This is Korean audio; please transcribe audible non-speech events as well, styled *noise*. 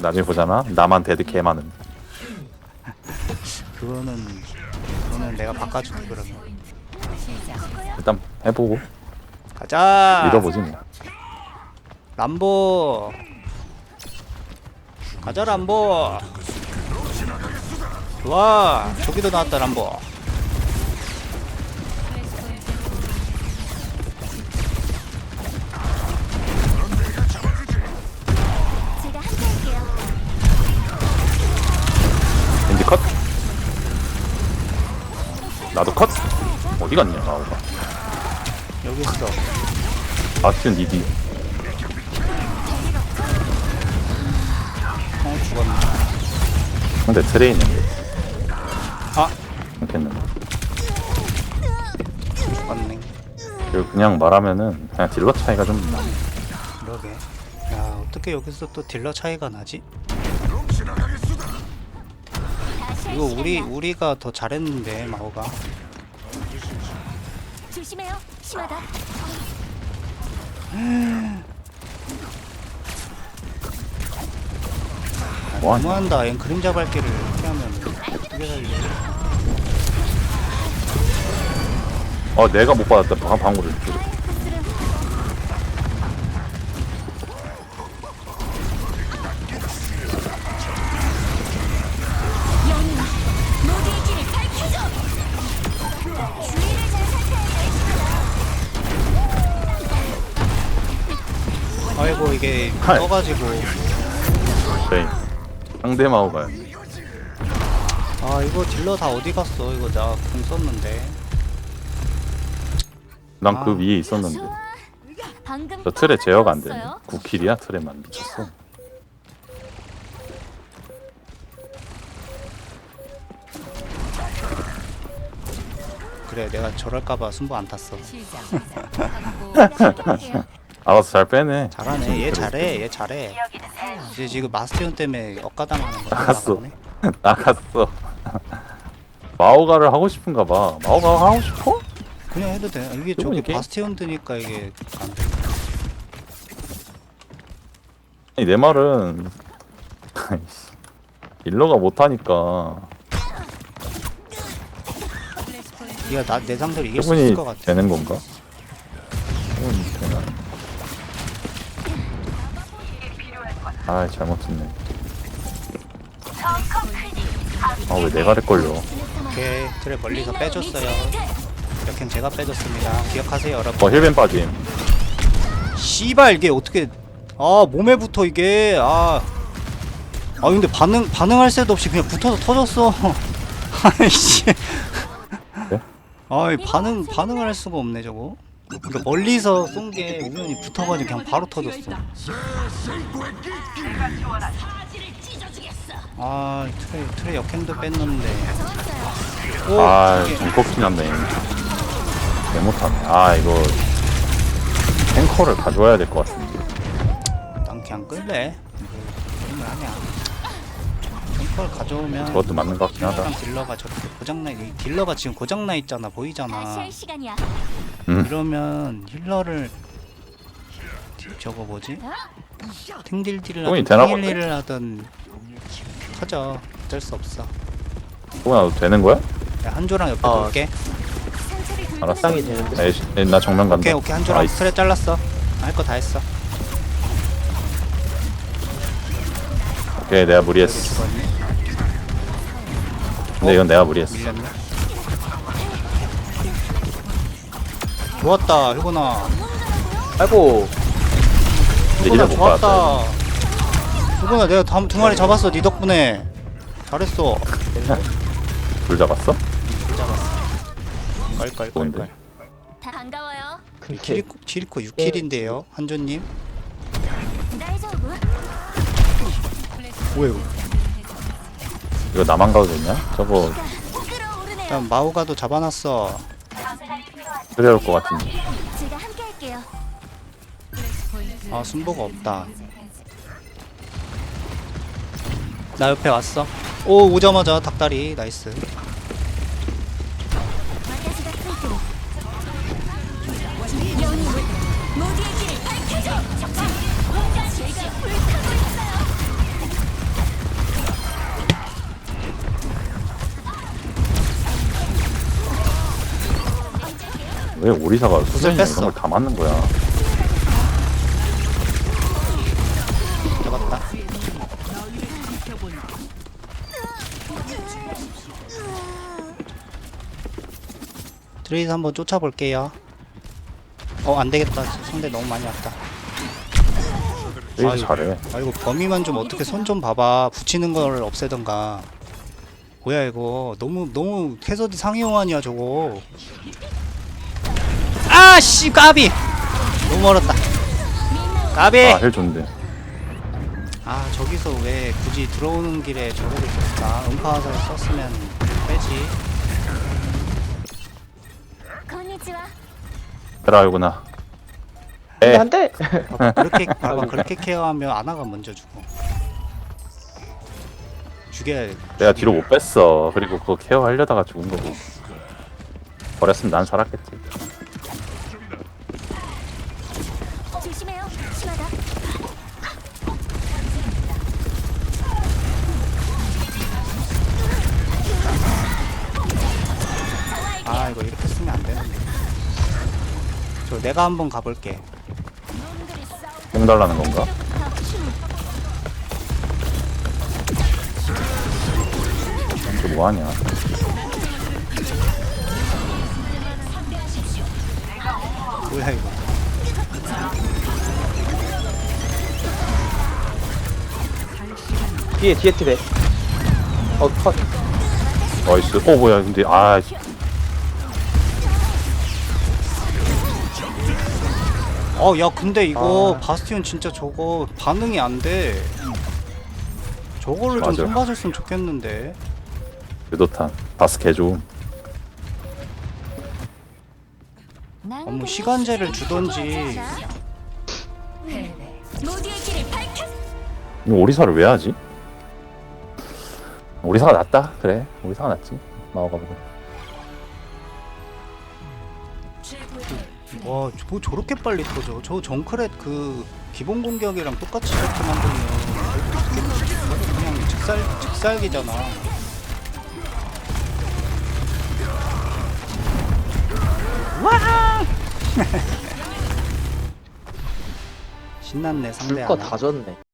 나중에 보잖아. 나만 데드 개 많음. 그거는 그거는 내가 바꿔줄게 그러면 일단 해보고. 가자! 믿어보지 뭐. 람보! 가자 람보! 좋아! 저기도 나왔다 람보 나도 컷. 어디 갔냐 나오가. 여기 있어 아스틴 니디. 어 죽었네 근데 트레 있는데. 아 괜찮네. 죽었네 그리고 그냥 말하면은 그냥 딜러 차이가 좀 나. 그러게 야 어떻게 여기서 또 딜러 차이가 나지? 이거 할 우리. 우리가 더 잘했는데 마오가 조심해요. 심하다. 뭐하냐? 너무한다 얜 그림자 밟기를 이렇게 하면 어떻게 살려 어 내가 못 받았다 방 방울을. 파이 아이고 이게 팔. 떠가지고 네. 상대 마오가 아 이거 딜러 다 어디 갔어 이거 나공 썼는데 난 그 아. 위에 있었는데. 방금 저 틀에 제어가 안 되네. 뽑았어요. 9킬이야 틀에만 미쳤어. 그래 내가 저럴까봐 순보 안 탔어 *laughs* 알아서 잘 빼네. 잘하네 얘 잘해 얘 잘해 이제 지금 마스티온 때문에 억가당하는 거야 나갔어. 나가네. *laughs* 나갔어. 마오가를 하고 싶은가 봐. 마오가 하고 싶어? 그냥 해도 돼 이게 저기 이게- 바스티온 드니까 이게 안 돼 아니 내 말은 아이씨, 일러가 못하니까 네가 나, 내 상대로 이길 수 충분히 있을 것 같아 되는 건가? 아 잘못했네. 아 왜 내가 렉 걸려? 오케이 틀에 멀리서 빼줬어요 이렇게 제가 빼줬습니다 기억하세요 여러분 어 힐벤 빠짐. 씨발 이게 어떻게 아 몸에 붙어 이게 아. 아 근데 반응 반응할 새도 없이 그냥 붙어서 터졌어. *laughs* 아이씨. 네? 아이 반응 반응을 할 수가 없네 저거. 그러니까 멀리서 쏜 게 우연히 붙어가지고 그냥 바로 터졌어. 아 트레 트레 역행도 뺐는데. 오, 아 이게- 정kop긴 한데. 개 못하네. 아 이거 탱커를 가져와야 될 것 같은데. 난 그냥 끌래. 게임을 하냐. 탱커를 가져오면 그것도 맞는 것 같긴 하다. 딜러가 저렇게 고장나 이 딜러가 지금 고장나 있잖아 다시 보이잖아 할 시간이야. 음. 이러면 힐러를 저거 뭐지 탱딜딜을 똥이 되나 탱일리를 하든 터져 어쩔 수 없어 뭐야 너 되는 거야? 야, 한조랑 옆에 어. 볼게 알았어. 땅이 되는데 에이, 에이, 나 정면 간다. 오케이 오케이 한조랑 나이스. 스트레 잘랐어 할 거 다 했어 오케이 내가 무리했어. 죽었네 근데 이건 내가 무리했어. 밀렸네 좋았다 효건아 아이고 근데 효건아 못. 좋았다 효건아 내가 다음 두 마리 잡았어 네 덕분에 잘했어 불 잡았어? 깔깔깔깔 뭔데? 다 반가워요. 그렇게 키리코, 키리코 6킬인데요 한조님. 뭐야 이거 이거 나만 가도 되냐? 저거 끌어오르네요. 일단 마오가도 잡아놨어 올것 같은데. 제가 함께 할게요. 아 순보가 없다 나 옆에 왔어 오 오자마자 닭다리 나이스 와타시가 끄고. 영웅 모두의 길을 밝혀줘. 제가 불타고 있어 왜 오리사가 뺐어. 걸다 맞는 거야? 잡았다. 트레이스 한번 쫓아볼게요. 어, 안 되겠다. 상대 너무 많이 왔다. 레이스 아이고. 잘해. 아이고, 범위만 좀 어떻게 손 좀 봐봐. 붙이는 걸 없애던가. 뭐야, 이거. 너무, 너무 캐서디 상위호환이야, 저거. 아, 씨, 까비! 너무 멀었다. 까비! 아, 헬 좋은데. 아 저기서 왜 굳이 들어오는 길에 저거를 줬을까? 음파 화살 썼으면 빼지 건니치와 드라이구나. 네. 에, 안 돼! 봐봐 그렇게 봐봐 *laughs* 그렇게 케어하면 아나가 먼저 죽어 죽여야 돼 내가 뒤로 못 뺐어. 그리고 그거 케어하려다가 죽은 거고. 버렸으면 난 살았겠지. 내가 한번 가볼게. 뽕 달라는 건가? 이게 뭐하냐? 뭐야 이거 뒤에, 뒤에 트레. 어, 컷. 나이스. 어, 뭐야. 근데, 아, 어 야 근데 이거 아. 바스티온 진짜 저거 반응이 안 돼 저거를 좀 맞아. 손봐줬으면 좋겠는데 유도탄. 바스케 좀. 어, 뭐 시간제를 주던지. 이거 오리사를 왜 하지? 오리사가 낫다. 그래. 오리사가 낫지. 마오가보다. 와, 저- 뭐 저렇게 빨리 터져? 저 정크렛 그 기본 공격이랑 똑같이 저렇게 만들면 그냥 직살 직살기잖아. 와! *laughs* 신났네 상대 줄거 하나. 다 줬네.